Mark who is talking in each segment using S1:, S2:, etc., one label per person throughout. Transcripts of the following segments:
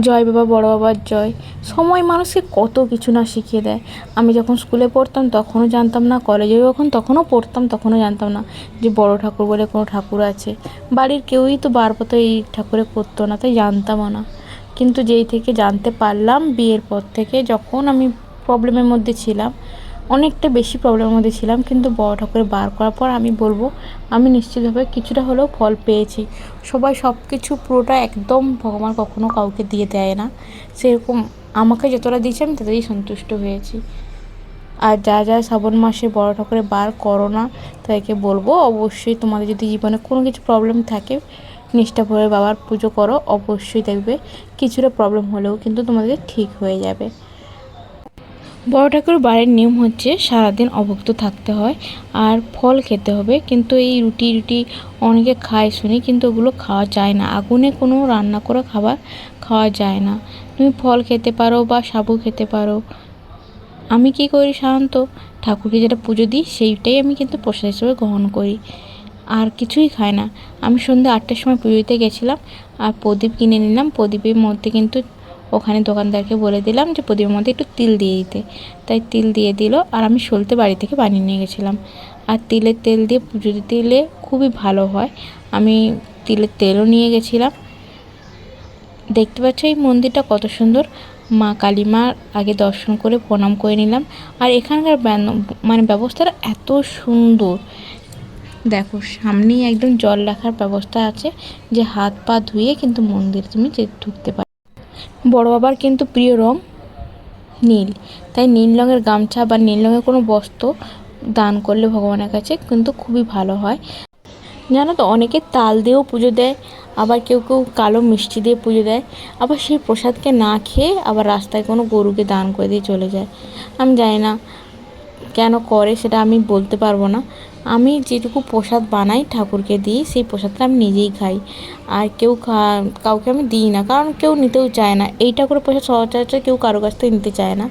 S1: জয় বাবা, বড় বাবার জয়। সময় মানুষকে কত কিছু না শিখিয়ে দেয়। আমি যখন স্কুলে পড়তাম, তখনও জানতাম না। কলেজে যখন, তখনও পড়তাম, তখনও জানতাম না যে বড় ঠাকুর বলে কোনো ঠাকুর আছে। বাড়ির কেউই তো বারপত এই ঠাকুরে করতো না, তাই জানতামও না। কিন্তু যেই থেকে জানতে পারলাম, বিয়ের পর থেকে যখন আমি প্রবলেমের মধ্যে ছিলাম অনেকটা বেশি প্রবলেমের মধ্যে ছিলাম, কিন্তু বড় ঠাকুরে বার করার পর আমি বলব, আমি নিশ্চিতভাবে কিছুটা হলেও ফল পেয়েছি। সবাই সব কিছু পুরোটা একদম ভগবান কখনো কাউকে দিয়ে দেয় না। সেরকম আমাকে যতটা দিয়েছে আমি তাতেই সন্তুষ্ট হয়েছি। আর যা যা শ্রাবণ মাসে বড় ঠাকুরে বার করো না তাদেরকে বলব, অবশ্যই তোমাদের যদি জীবনে কোনো কিছু প্রবলেম থাকে, নিষ্ঠা ভরে বাবার পুজো করো, অবশ্যই দেখবে, কিছুটা প্রবলেম হলেও কিন্তু তোমাদের ঠিক হয়ে যাবে। বড় ঠাকুর বাড়ির নিয়ম হচ্ছে সারাদিন অভুক্ত থাকতে হয় আর ফল খেতে হবে। কিন্তু এই রুটি রুটি অনেকে খায় শুনি, কিন্তু ওগুলো খাওয়া যায় না। আগুনে কোনো রান্না করা খাবার খাওয়া যায় না। তুমি ফল খেতে পারো বা সাবু খেতে পারো। আমি কী করি সাধারণত? ঠাকুরকে যেটা পুজো দিই, সেইটাই আমি কিন্তু প্রসাদ হিসেবে গ্রহণ করি। আর কিছুই খাই না। আমি সন্ধ্যে আটটার সময় পুজো দিতে গেছিলাম আর প্রদীপ কিনে নিলাম। প্রদীপের মধ্যে কিন্তু ওখানে দোকানদারকে বলে দিলাম যে প্রদীপের মধ্যে একটু তিল দিয়ে দিতে। তাই তিল দিয়ে দিল আর আমি সলতে বাড়ি থেকে বানিয়ে নিয়ে গেছিলাম। আর তিলের তেল দিয়ে পুজো দিলে খুবই ভালো হয়, আমি তিলের তেলও নিয়ে গেছিলাম। দেখতে পাচ্ছ এই মন্দিরটা কত সুন্দর। মা কালী মার আগে দর্শন করে প্রণাম করে নিলাম। আর এখানকার মানে ব্যবস্থাটা এত সুন্দর। দেখো, সামনেই একদম জল রাখার ব্যবস্থা আছে যে হাত পা ধুয়ে কিন্তু মন্দির তুমি যে ঢুকতে পারো বড় বাবার কিন্তু প্রিয় রং নীল। তাই নীল রঙের গামছা বা নীল রঙের কোনো বস্ত্র দান করলে ভগবানের কাছে কিন্তু খুবই ভালো হয়। জানো তো, অনেকে তাল দিয়েও পুজো দেয়, আবার কেউ কেউ কালো মিষ্টি দিয়ে পুজো দেয়, আবার সেই প্রসাদকে না খেয়ে আবার রাস্তায় কোনো গরুকে দান করে দিয়ে চলে যায়। আমি জানি না কেন করে, সেটা আমি বলতে পারব না। আমি যেটুকু প্রসাদ বানাই ঠাকুরকে দিই, সেই প্রসাদটা আমি নিজেই খাই। আর কেউ খা- কাউকে আমি দিই না, কারণ কেউ নিতেও চায় না। এই ঠাকুরের প্রসাদ সচরাচর কেউ কারও কাছ থেকে নিতে চায় না।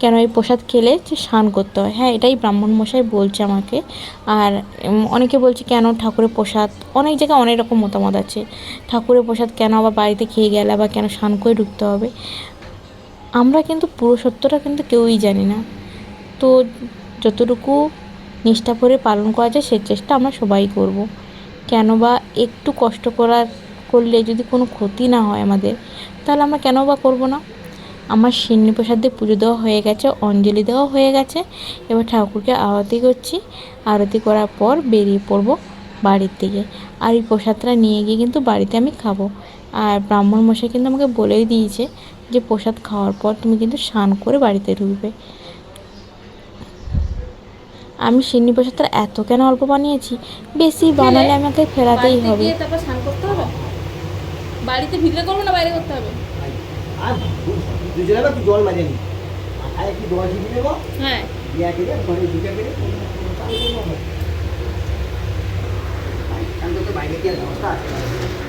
S1: কেন এই প্রসাদ খেলে যে স্নান করতে হয়? হ্যাঁ এটাই ব্রাহ্মণ মশাই বলছে আমাকে। আর অনেকে বলছে, কেন ঠাকুরের প্রসাদ? অনেক জায়গায় অনেক রকম মতামত আছে। ঠাকুরের প্রসাদ কেন আবার বাড়িতে খেয়ে গেলে আবার কেন স্নান করে ঢুকতে হবে? আমরা কিন্তু পুরো সত্যটা কিন্তু কেউই জানি না। তো যতটুকু নিষ্ঠা করে পালন করা যায়, সে চেষ্টা আমরা সবাই করব। কেন বা একটু কষ্ট করার করলে যদি কোনো ক্ষতি না হয় আমাদের, তাহলে আমরা কেন বা করব না? আমার সিন্নি প্রসাদ দিয়ে পুজো দেওয়া হয়ে গেছে, অঞ্জলি দেওয়া হয়ে গেছে। এবার ঠাকুরকে আরতি করছি। আরতি করার পর বেরিয়ে পড়ব বাড়ির দিকে। আর এই প্রসাদটা নিয়ে গিয়ে কিন্তু বাড়িতে আমি খাব। আর ব্রাহ্মণ মশাই কিন্তু আমাকে বলেই দিয়েছে যে প্রসাদ খাওয়ার পর তুমি কিন্তু স্নান করে বাড়িতে ঢুকবে। আমি সিন্নি প্রসাদটা এত কেন অল্প বানিয়েছি? বেশি বানালে আমাকে ফেরাতেই হবে।
S2: তারপর স্নান করতে হবে? বাড়িতে ভিতরে করব না বাইরে করতে হবে?
S3: জল নি দেবো
S2: হ্যাঁ।
S3: দিয়ে ঘরে ঢুকে কেটে বাইরে কি আর আছে।